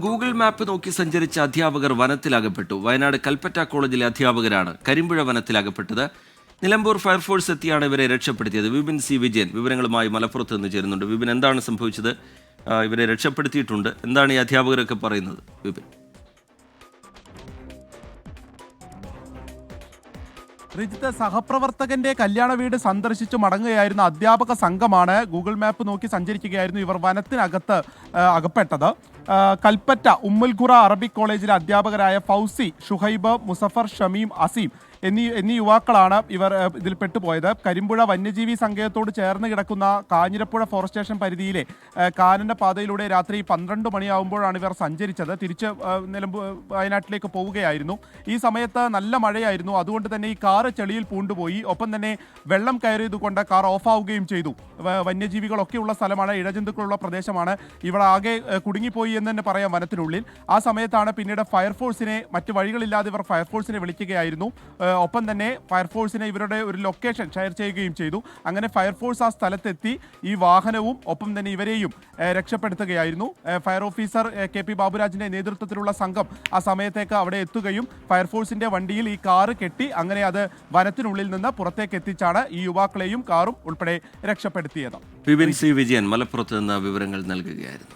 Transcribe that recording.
Google map നോക്കി സഞ്ചരിച്ച അധ്യാപകർ വനത്തിലകപ്പെട്ടു. വയനാട് കൽപ്പറ്റ കോളേജിലെ അധ്യാപകരാണ് കരിമ്പുഴ വനത്തിലകപ്പെട്ടത്. നിലമ്പൂർ ഫയർഫോഴ്സ് എത്തിയാണ് ഇവരെ രക്ഷപ്പെടുത്തിയത്. വിപിൻ സി വിജയൻ വിവരങ്ങളുമായി മലപ്പുറത്ത് നിന്ന് ചേരുന്നുണ്ട്. വിപിൻ എന്താണ് സംഭവിച്ചത്? ഇവരെ രക്ഷപ്പെടുത്തിയിട്ടുണ്ട്. എന്താണ് ഈ അധ്യാപകരൊക്കെ പറയുന്നത്? വിപിൻ. റിജിത്ത് സഹപ്രവർത്തകന്റെ കല്യാണ വീട് സന്ദർശിച്ച് മടങ്ങുകയായിരുന്ന അധ്യാപക സംഘമാണ് ഗൂഗിൾ മാപ്പ് നോക്കി സഞ്ചരിക്കുകയായിരുന്നു ഇവർ വനത്തിനകത്ത് അകപ്പെട്ടത്. കൽപ്പറ്റ ഉമ്മൽഖുറ അറബിക് കോളേജിലെ അധ്യാപകരായ ഫൗസി ഷുഹൈബ് മുസഫർ ഷമീം അസീം എന്നീ എന്നീ യുവാക്കളാണ് ഇവർ ഇതിൽ പെട്ടുപോയത്. കരിമ്പുഴ വന്യജീവി സങ്കേതത്തോട് ചേർന്ന് കിടക്കുന്ന കാഞ്ഞിരപ്പുഴ ഫോറസ്റ്റ് സ്റ്റേഷൻ പരിധിയിലെ കാനന്റെ പാതയിലൂടെ രാത്രി പന്ത്രണ്ട് മണിയാവുമ്പോഴാണ് ഇവർ സഞ്ചരിച്ചത്. തിരിച്ച് നിലമ്പൂർ വയനാട്ടിലേക്ക് പോവുകയായിരുന്നു. ഈ സമയത്ത് നല്ല മഴയായിരുന്നു. അതുകൊണ്ട് തന്നെ ഈ കാറ് ചെളിയിൽ പൂണ്ടുപോയി. ഒപ്പം തന്നെ വെള്ളം കയറിയതുകൊണ്ട് കാർ ഓഫാവുകയും ചെയ്തു. വന്യജീവികളൊക്കെയുള്ള സ്ഥലമാണ് ഇഴജന്തുക്കളുള്ള പ്രദേശമാണ്. ഇവിടെ ആകെ കുടുങ്ങിപ്പോയി എന്ന് തന്നെ പറയാം വനത്തിനുള്ളിൽ. ആ സമയത്താണ് പിന്നീട് ഫയർഫോഴ്സിനെ മറ്റ് വഴികളില്ലാതെ ഇവർ ഫയർഫോഴ്സിനെ വിളിക്കുകയായിരുന്നു. ഒപ്പം തന്നെ ഫയർഫോഴ്സിനെ ഇവരുടെ ഒരു ലൊക്കേഷൻ ഷെയർ ചെയ്യുകയും ചെയ്തു. അങ്ങനെ ഫയർഫോഴ്സ് ആ സ്ഥലത്തെത്തി ഈ വാഹനവും ഒപ്പം തന്നെ ഇവരെയും രക്ഷപ്പെടുത്തുകയായിരുന്നു. ഫയർ ഓഫീസർ കെ പി ബാബുരാജിന്റെ നേതൃത്വത്തിലുള്ള സംഘം ആ സമയത്തേക്ക് അവിടെ എത്തുകയും ഫയർഫോഴ്സിന്റെ വണ്ടിയിൽ ഈ കാറ് കെട്ടി അങ്ങനെ അത് വനത്തിനുള്ളിൽ നിന്ന് പുറത്തേക്ക് എത്തിച്ചാണ് ഈ യുവാക്കളെയും കാറും ഉൾപ്പെടെ രക്ഷപ്പെടുത്തിയത്. സി വിജയൻ മലപ്പുറത്ത് നിന്ന് വിവരങ്ങൾ നൽകുകയായിരുന്നു.